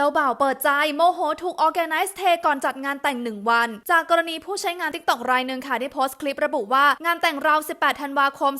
จ้าบ่าวเปิดใจโมโหถูก Organize เทก่อนจัดงานแต่งหนึ่งวัน จากกรณีผู้ใช้งาน TikTok รายหนึ่งค่ะได้โพสต์คลิประบุว่างานแต่งเรา 18 ธันวาคม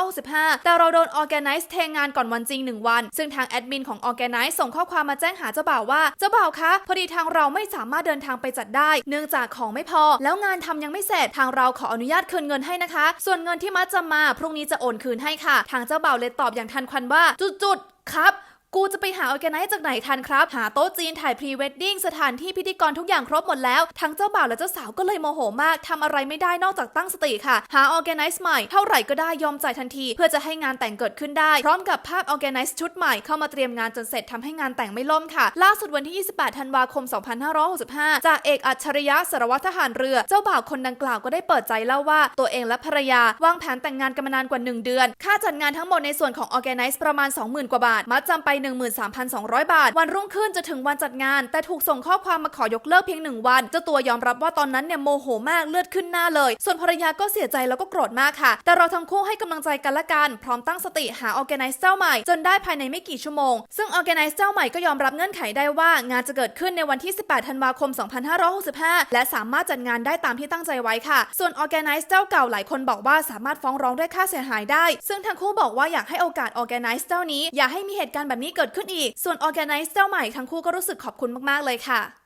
2565 แต่เราโดน Organize เทงานก่อนวันจริง 1 วัน ซึ่งทางแอดมินของ Organize ส่งข้อความมาแจ้งหาเจ้าบ่าวว่าเจ้าบ่าวคะพอดีทางเราไม่สามารถเดินทางไปจัดได้ เนื่องจากของไม่พอ แล้วงานทำยังไม่เสร็จทางเราขออนุญาตคืนเงินให้นะคะ ส่วนเงินที่มัดจำมาพรุ่งนี้จะโอนคืนให้ค่ะ ทางเจ้าบ่าวเลยตอบอย่างทันควันว่าจุดๆครับ กูจะไปหาออแกไนซ์จากไหนทันครับ หาโต๊ะจีนถ่ายพรีเวดดิ้งสถานที่พิธีกรทุกอย่างครบหมดแล้ว ทั้งเจ้าบ่าวและเจ้าสาวก็เลยโมโหมากทำอะไรไม่ได้นอกจากตั้งสติค่ะ หาออแกไนซ์ใหม่เท่าไหร่ก็ได้ยอมจ่ายทันที เพื่อจะให้งานแต่งเกิดขึ้นได้ พร้อมกับภาพออแกไนซ์ชุดใหม่เข้ามาเตรียมงานจนเสร็จทำให้งานแต่งไม่ล่มค่ะ ล่าสุดวันที่ 28 ธันวาคม 2565จากเอกอัจฉริยะสารวัตรทหารเรือ เจ้าบ่าวคนดังกล่าวก็ได้เปิดใจเล่าว่าตัวเองและภรรยาวางแผนแต่งงานกันมานานกว่า 1 เดือน ค่าจัดงานทั้งหมดในส่วนของ Organize ประมาณ 20,000 กว่าบาทมัดจำไป13,200 บาท วันรุ่งขึ้นจะถึงวันจัดงาน แต่ถูกส่งข้อความมาขอยกเลิกเพียงหนึ่งวันเจ้าตัวยอมรับว่าตอนนั้นเนี่ยโมโหมากเลือดขึ้นหน้าเลย ส่วนภรรยาก็เสียใจแล้วก็โกรธมากค่ะ แต่เราทั้งคู่ให้กำลังใจกันละกัน พร้อมตั้งสติหา Organize เจ้าใหม่ จนได้ภายในไม่กี่ชั่วโมง ซึ่ง Organize เจ้าใหม่ก็ยอมรับเงื่อนไขได้ว่างานจะเกิดขึ้นในวันที่ 18 ธันวาคม 2565 และสามารถจัดงานได้ตามที่ตั้งใจไว้ค่ะ ส่วน Organize เจ้าเก่าหลายคนบอกว่าสามารถฟ้องร้องด้วยค่าเสียหายได้ ซึ่งทั้งคู่บอกว่าอยากให้โอกาส Organize เจ้านี้อย่าให้มีเหตุการณ์แบบนี้เกิดขึ้นอีก ส่วน Organize เจ้าใหม่ทั้งคู่ก็รู้สึกขอบคุณมากๆเลยค่ะ